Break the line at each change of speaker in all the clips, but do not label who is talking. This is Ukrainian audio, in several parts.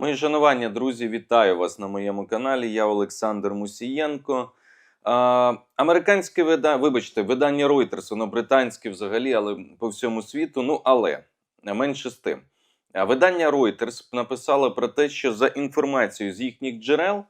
Мої шанування, друзі, вітаю вас на моєму каналі. Я Олександр Мусієнко. А, американське видання, вибачте, видання Reuters, воно британське взагалі, але по всьому світу. Ну, але менше з тим. Видання Reuters написало про те, що за інформацією з їхніх джерел,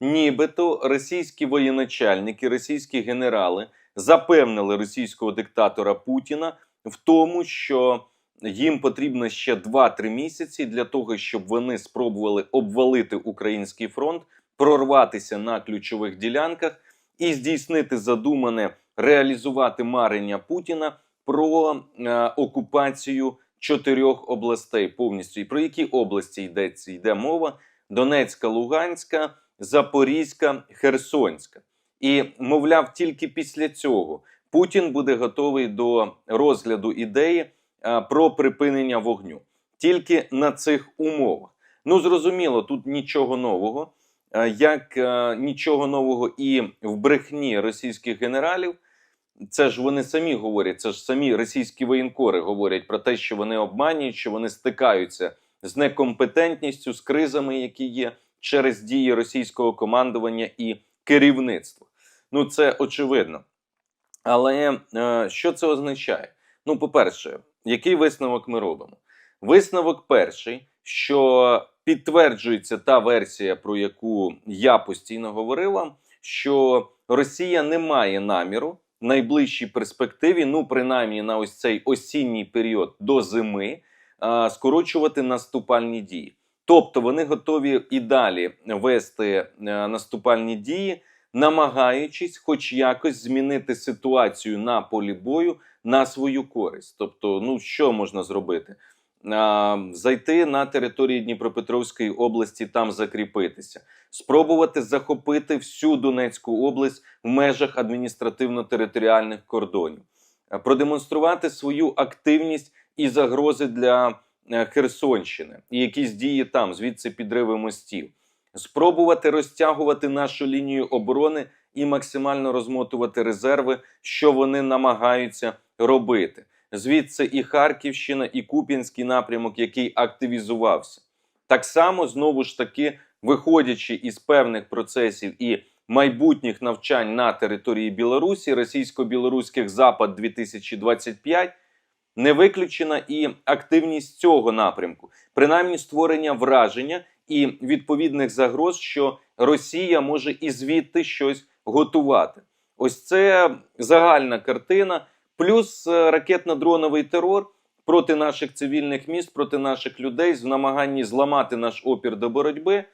нібито російські воєначальники, російські генерали запевнили російського диктатора Путіна в тому, що їм потрібно ще 2-3 місяці для того, щоб вони спробували обвалити український фронт, прорватися на ключових ділянках і здійснити задумане реалізувати марення Путіна про е, окупацію чотирьох областей повністю. І про які області йдеться? Йде мова: Донецька, Луганська, Запорізька, Херсонська. І, мовляв, тільки після цього Путін буде готовий до розгляду ідеї про припинення вогню. Тільки на цих умовах. Ну, зрозуміло, тут нічого нового. Е, Як е, нічого нового і в брехні російських генералів, це ж вони самі говорять, це ж самі російські воєнкори говорять про те, що вони обманюють, що вони стикаються з некомпетентністю, з кризами, які є через дії російського командування і керівництва. Ну, це очевидно. Але е, що це означає? Ну, по-перше, який висновок ми робимо? Висновок перший, що підтверджується та версія, про яку я постійно говорив вам, що Росія не має наміру в найближчій перспективі, ну принаймні на ось цей осінній період до зими, скорочувати наступальні дії. Тобто вони готові і далі вести е, наступальні дії, намагаючись, хоч якось змінити ситуацію на полі бою на свою користь. Тобто, ну що можна зробити? Зайти на території Дніпропетровської області, там закріпитися, спробувати захопити всю Донецьку область в межах адміністративно-територіальних кордонів, продемонструвати свою активність і загрози для е, Херсонщини і якісь дії там, звідси підриви мостів, спробувати розтягувати нашу лінію оборони і максимально розмотувати резерви, що вони намагаються робити. Звідси і Харківщина, і Куп'янський напрямок, який активізувався. Так само, знову ж таки, виходячи із певних процесів і майбутніх навчань на території Білорусі, російсько-білоруських запад 2025, не виключена і активність цього напрямку, принаймні створення враження і відповідних загроз, що Росія може і звідти щось готувати. Ось це загальна картина, плюс е, ракетно-дроновий терор проти наших цивільних міст, проти наших людей в намаганні зламати наш опір до боротьби.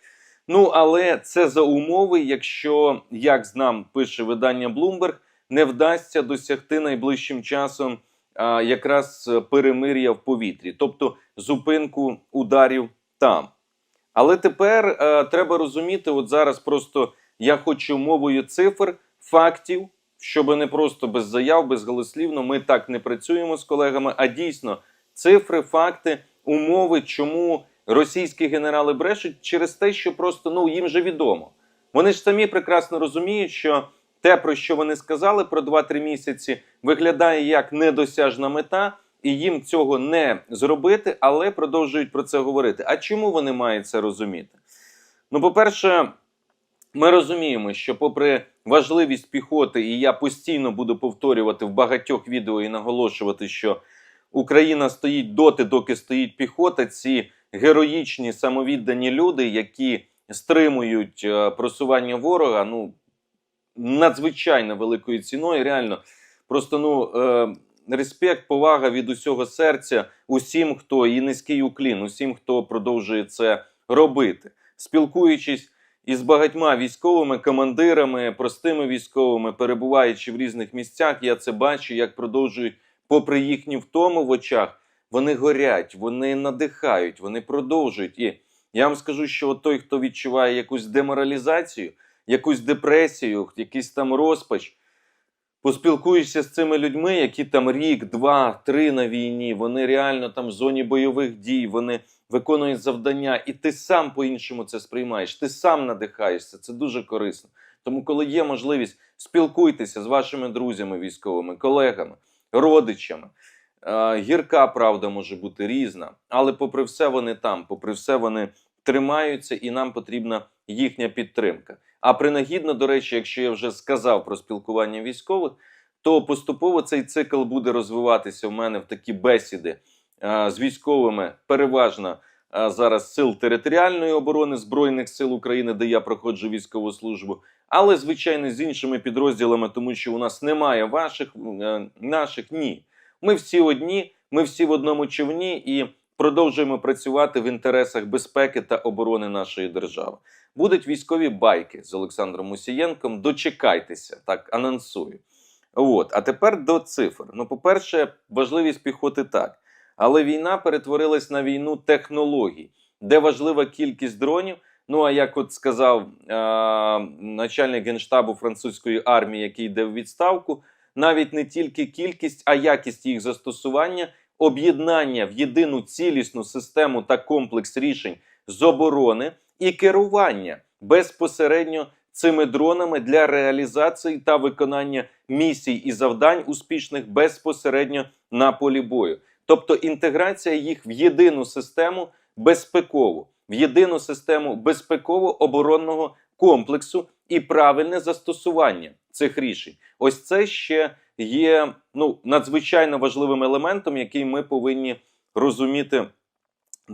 Ну але це за умови, якщо, як нам пише видання Bloomberg, не вдасться досягти найближчим часом а, якраз е, перемир'я в повітрі, тобто зупинку ударів там. Але тепер е, треба розуміти, от зараз просто я хочу мовою цифр, фактів, щоб не просто без заяв, безголослівно, ми так не працюємо з колегами, а дійсно цифри, факти, умови, чому російські генерали брешуть через те, що просто ну їм же відомо. Вони ж самі прекрасно розуміють, що те, про що вони сказали про 2-3 місяці, виглядає як недосяжна мета, і їм цього не зробити, але продовжують про це говорити. А чому вони мають це розуміти? Ну, по-перше, ми розуміємо, що, попри важливість піхоти, і я постійно буду повторювати в багатьох відео і наголошувати, що Україна стоїть доти, доки стоїть піхота. Ці героїчні самовіддані люди, які стримують е, просування ворога, ну надзвичайно великою ціною. Реально, просто ну е, респект, повага від усього серця усім, хто і низький уклін, усім, хто продовжує це робити, спілкуючись із багатьма військовими командирами, простими військовими, перебуваючи в різних місцях, я це бачу, як продовжують, попри їхню втому в очах, вони горять, вони надихають, вони продовжують. І я вам скажу, що от той, хто відчуває якусь деморалізацію, якусь депресію, якийсь там розпач. Поспілкуєшся з цими людьми, які там рік, два, три на війні, вони реально там в зоні бойових дій, вони виконують завдання, і ти сам по-іншому це сприймаєш, ти сам надихаєшся. Це дуже корисно. Тому, коли є можливість, спілкуйтеся з вашими друзями, військовими, колегами, родичами. Е, Гірка правда може бути різна, але попри все, вони там, попри все, вони тримаються, і нам потрібна їхня підтримка. А принагідно, до речі, якщо я вже сказав про спілкування військових, то поступово цей цикл буде розвиватися в мене в такі бесіди з військовими, переважно зараз сил територіальної оборони Збройних сил України, де я проходжу військову службу, але звичайно з іншими підрозділами, тому що у нас немає ваших е, наших ні. Ми всі одні, ми всі в одному човні і продовжуємо працювати в інтересах безпеки та оборони нашої держави. Будуть військові байки з Олександром Мусієнком. Дочекайтеся, так анонсую. От, а тепер до цифр. Ну, по-перше, важливість піхоти так. Але війна перетворилась на війну технологій, де важлива кількість дронів. Ну а як от сказав е- начальник генштабу французької армії, який йде в відставку, навіть не тільки кількість, а якість їх застосування, об'єднання в єдину цілісну систему та комплекс рішень з оборони і керування безпосередньо цими дронами для реалізації та виконання місій і завдань успішних безпосередньо на полі бою. Тобто інтеграція їх в єдину систему безпекову, в єдину систему безпеково-оборонного комплексу і правильне застосування цих рішень. Ось це ще є ну, надзвичайно важливим елементом, який ми повинні розуміти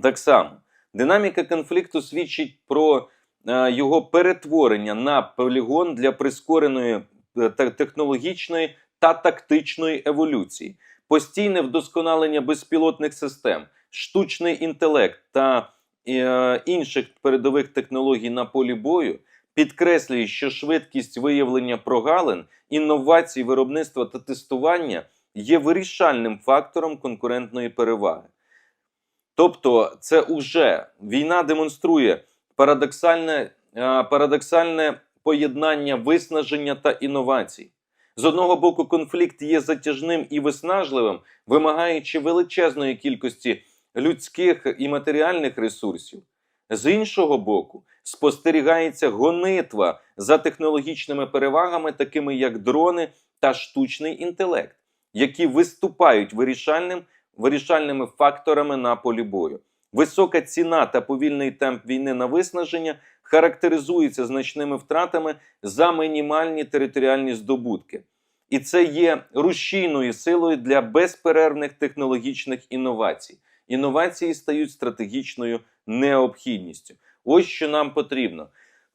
так само. Динаміка конфлікту свідчить про е, його перетворення на полігон для прискореної е, технологічної та тактичної еволюції, постійне вдосконалення безпілотних систем, штучний інтелект та е, інших передових технологій на полі бою підкреслює, що швидкість виявлення прогалин, інновацій, виробництва та тестування є вирішальним фактором конкурентної переваги. Тобто, це уже війна демонструє парадоксальне, е, парадоксальне поєднання виснаження та інновацій. З одного боку, конфлікт є затяжним і виснажливим, вимагаючи величезної кількості людських і матеріальних ресурсів. З іншого боку, спостерігається гонитва за технологічними перевагами, такими як дрони та штучний інтелект, які виступають вирішальним, вирішальними факторами на полі бою. Висока ціна та повільний темп війни на виснаження характеризуються значними втратами за мінімальні територіальні здобутки. І це є рушійною силою для безперервних технологічних інновацій. Інновації стають стратегічною необхідністю. Ось що нам потрібно.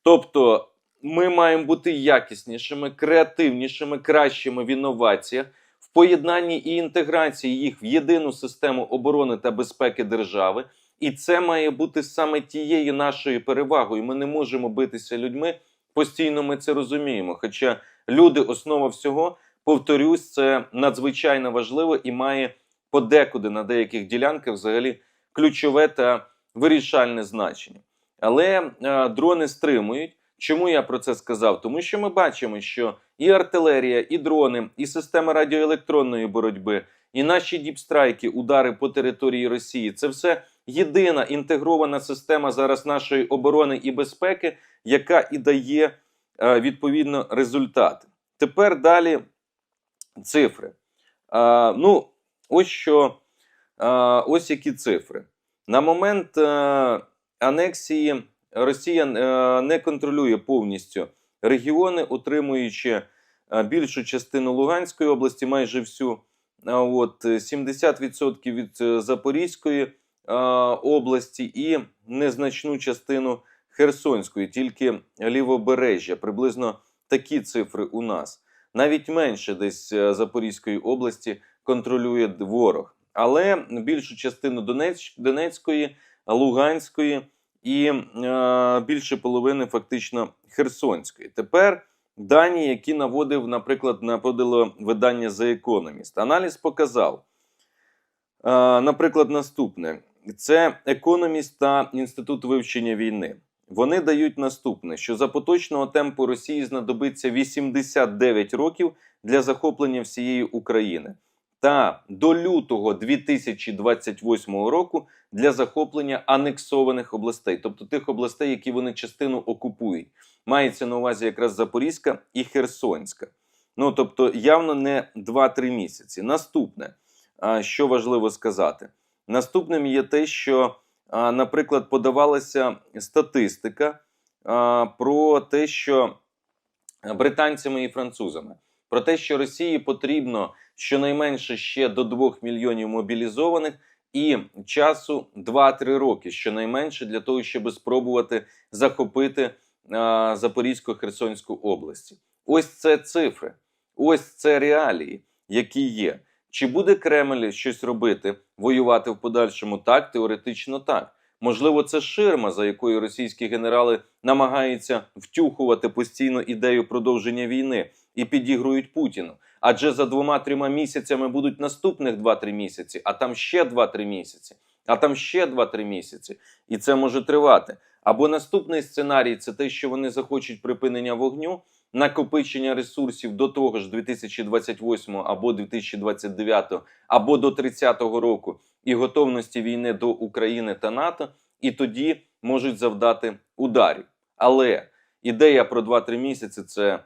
Тобто, ми маємо бути якіснішими, креативнішими, кращими в інноваціях, в поєднанні і інтеграції їх в єдину систему оборони та безпеки держави. І це має бути саме тією нашою перевагою. Ми не можемо битися людьми. Постійно ми це розуміємо. Хоча люди, основа всього, повторюсь, це надзвичайно важливо і має подекуди на деяких ділянках взагалі ключове та вирішальне значення. Але е, дрони стримують. Чому я про це сказав? Тому що ми бачимо, що і артилерія, і дрони, і система радіоелектронної боротьби, і наші діпстрайки, удари по території Росії це все єдина інтегрована система зараз нашої оборони і безпеки, яка і дає е, відповідно результати. Тепер далі цифри. Е, ну, ось що, ось які цифри. На момент е, анексії Росія е, не контролює повністю регіони, утримуючи е, більшу частину Луганської області, майже всю. От е, 70% від Запорізької області і незначну частину Херсонської, тільки лівобережжя. Приблизно такі цифри у нас. Навіть менше десь Запорізької області контролює ворог. Але більшу частину Донець, Донецької, Луганської і е, більше половини фактично Херсонської. Тепер дані, які наводив, наприклад, наводило видання The Economist. Аналіз показав, е, наприклад, наступне: це Economist та Інститут вивчення війни. Вони дають наступне: що за поточного темпу Росії знадобиться 89 років для захоплення всієї України. Та до лютого 2028 року для захоплення анексованих областей, тобто тих областей, які вони частину окупують. Мається на увазі якраз Запорізька і Херсонська. Ну тобто, явно не 2-3 місяці. Наступне, що важливо сказати, наступним є те, що наприклад, подавалася статистика про те, що британцями і французами, про те, що Росії потрібно щонайменше ще до 2 мільйонів мобілізованих і часу 2-3 роки, щонайменше для того, щоб спробувати захопити а, Запорізьку Херсонську області. Ось це цифри, ось це реалії, які є. Чи буде Кремль щось робити, воювати в подальшому? Так, теоретично так. Можливо, це ширма, за якою російські генерали намагаються втюхувати постійно ідею продовження війни і підігрують Путіну. Адже за двома-трьома місяцями будуть наступних 2-3 місяці, а там ще 2-3 місяці, а там ще 2-3 місяці. І це може тривати. Або наступний сценарій це те, що вони захочуть припинення вогню, накопичення ресурсів до того ж 2028 або 2029, або до 30-го року і готовності війни до України та НАТО, і тоді можуть завдати ударів. Але ідея про 2-3 місяці це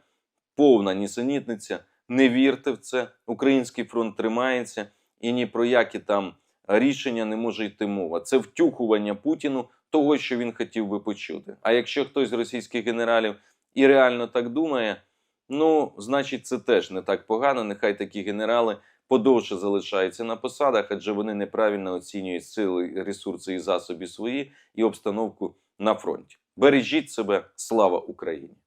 повна нісенітниця. Не вірте в це. Український фронт тримається, і ні про які там рішення не може йти мова. Це втюхування Путіну того, що він хотів би почути. А якщо хтось з російських генералів і реально так думає, ну значить це теж не так погано. Нехай такі генерали подовше залишаються на посадах, адже вони неправильно оцінюють сили, ресурси і засоби свої і обстановку на фронті. Бережіть себе, слава Україні!